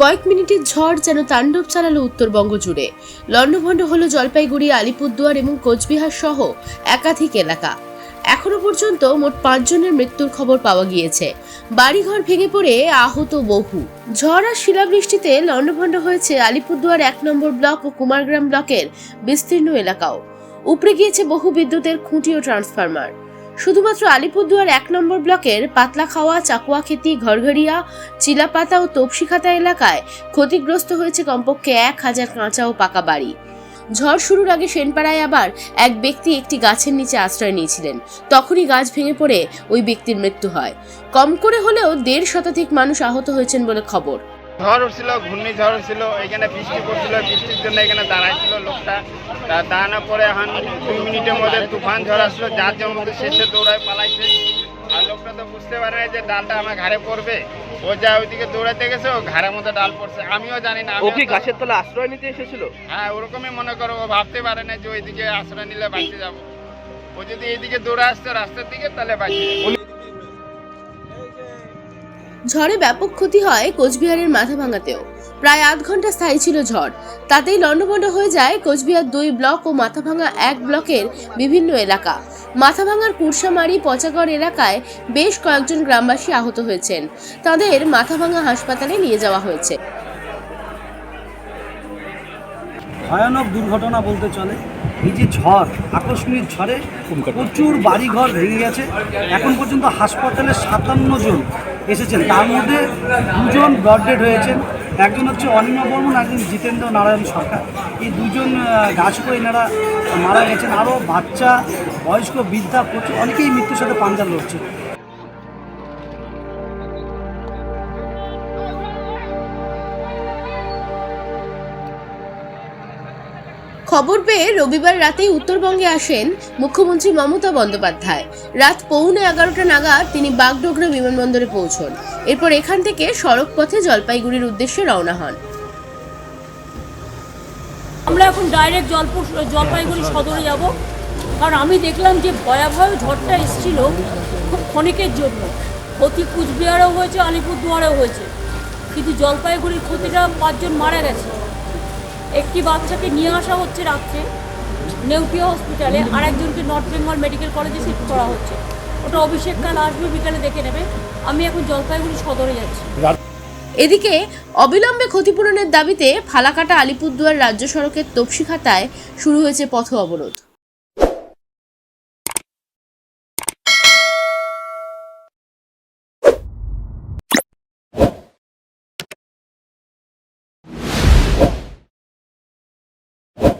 কয়েক মিনিটের ঝড় যেন তাণ্ডব চালালো উত্তরবঙ্গ জুড়ে। লণ্ডভণ্ড হলো জলপাইগুড়ি, আলিপুরদুয়ার এবং কোচবিহার সহ একাধিক এলাকা। এখনও পর্যন্ত মোট পাঁচজনের মৃত্যুর খবর পাওয়া গিয়েছে। বাড়িঘর ভেঙে পড়ে আহত বহু। ঝড় আর শিলাবৃষ্টিতে লণ্ডভণ্ড হয়েছে আলিপুরদুয়ার এক নম্বর ব্লক ও কুমারগ্রাম ব্লকের বিস্তীর্ণ এলাকাও। উপড়ে গিয়েছে বহু বিদ্যুতের খুঁটি ও ট্রান্সফরমার। শুধুমাত্র আলিপুরদুয়ার এক নম্বর ব্লকের পাতলাখাওয়া, চাকুয়াখেতি ঘরঘরিয়া চিলাপাতা ও তপসিখাতা এলাকায় ক্ষতিগ্রস্ত হয়েছে কমপক্ষে এক হাজার কাঁচা ও পাকা বাড়ি। ঝড় শুরুর আগে সেনপাড়ায় আবার এক ব্যক্তি একটি গাছের নিচে আশ্রয় নিয়েছিলেন। তখনই গাছ ভেঙে পড়ে ওই ব্যক্তির মৃত্যু হয়। কম করে হলেও দেড় শতাধিক মানুষ আহত হয়েছেন বলে খবর। ঝড় উঠছিল ঘূর্ণিঝড় ছিল এখানে বৃষ্টি পড়ছিল বৃষ্টির জন্য এখানে দাঁড়াইছিল লোকটা। তা দাঁড়ানোর পরে এখন দুই মিনিটের মধ্যে তুফান ঝড় আসলো যার মধ্যে শেষে দৌড়ায় পালাইছে। আর লোকটা তো বুঝতে পারে না যে ডালটা আমার ঘাড়ে পড়বে। ও যা ওইদিকে দৌড়াতে গেছে ও ঘাড়ের মধ্যে ডাল পড়ছে। আমিও জানি না ও কি গাছের তলা আশ্রয় নিতে এসেছিল? হ্যাঁ ওরকমই মনে করো ও ভাবতে পারে না যে ওইদিকে আশ্রয় নিলে বাঁচতে যাব। ও যদি এইদিকে দৌড়ে আসতো রাস্তার দিকে তাহলে বাঁচিয়ে। ঝড়ে ব্যাপক ক্ষতি হয় কোচবিহারের মাথা ভাঙাতেও। প্রায় আধ ঘণ্টা স্থায়ী ছিল ঝড়। তাতেই লণ্ডভণ্ড হয়ে যায় কোচবিহার দুই ব্লক ও মাথাভাঙা এক ব্লকের বিভিন্ন এলাকা। মাথাভাঙার কুরসামারি, পচাগড় এলাকায় বেশ কয়েকজন গ্রামবাসী আহত হয়েছেন। তাদের মাথাভাঙা হাসপাতালে নিয়ে যাওয়া হয়েছে। ভয়ানক দুর্ঘটনা বলতে চলে। এই যে ঝড়, আকস্মিক ঝড়ে প্রচুর বাড়িঘর ভেঙে গেছে। এখন পর্যন্ত হাসপাতালে সাতান্ন জন এসেছেন। তার মধ্যে দুজন ব্রডডেড হয়েছেন। একজন হচ্ছে অনিমা বর্মন, একজন জিতেন্দ্র নারায়ণ সরকার। এই দুজন গাছকো এনারা মারা গেছেন। আরও বাচ্চা, বয়স্ক, বৃদ্ধা, প্রচুর অনেকেই মৃত্যুর সাথে পাঞ্জা লড়ছে খবর পেয়ে রবিবার রাতেই উত্তরবঙ্গে আসেন মুখ্যমন্ত্রী মমতা বন্দ্যোপাধ্যায়। রাত পৌনে এগারোটা নাগাদ তিনি বাগডোগরা বিমানবন্দরে পৌঁছন। এরপর এখান থেকে সড়ক পথে জলপাইগুড়ির উদ্দেশ্যে রওনা হন। আমরা এখন ডাইরেক্ট জলপুর, জলপাইগুড়ি সদরে যাব। কারণ আমি দেখলাম যে ভয়াবহ ঝড়টা এসেছিল খুব ক্ষণিকের জন্য। ক্ষতি কুচবিহারেও হয়েছে, আলিপুরদুয়ারেও হয়েছে। কিন্তু জলপাইগুড়ির ক্ষতিটা পাঁচজন মারা গেছে। একটি বাচ্চাকে নিয়ে আসা হচ্ছে রাত্রে নেউপিয়া হসপিটালে আর একজনকে নর্থ বেঙ্গল মেডিকেল কলেজে শিফট করা হচ্ছে। ওটা অভিষেক কাল আসবে, বিকালে দেখে নেবে। আমি এখন জলপাইগুড়ি সদরে যাচ্ছি। এদিকে, অবিলম্বে ক্ষতিপূরণের দাবিতে ফালাকাটা আলিপুরদুয়ার রাজ্য সড়কের তপসিখাতায় শুরু হয়েছে পথ অবরোধ।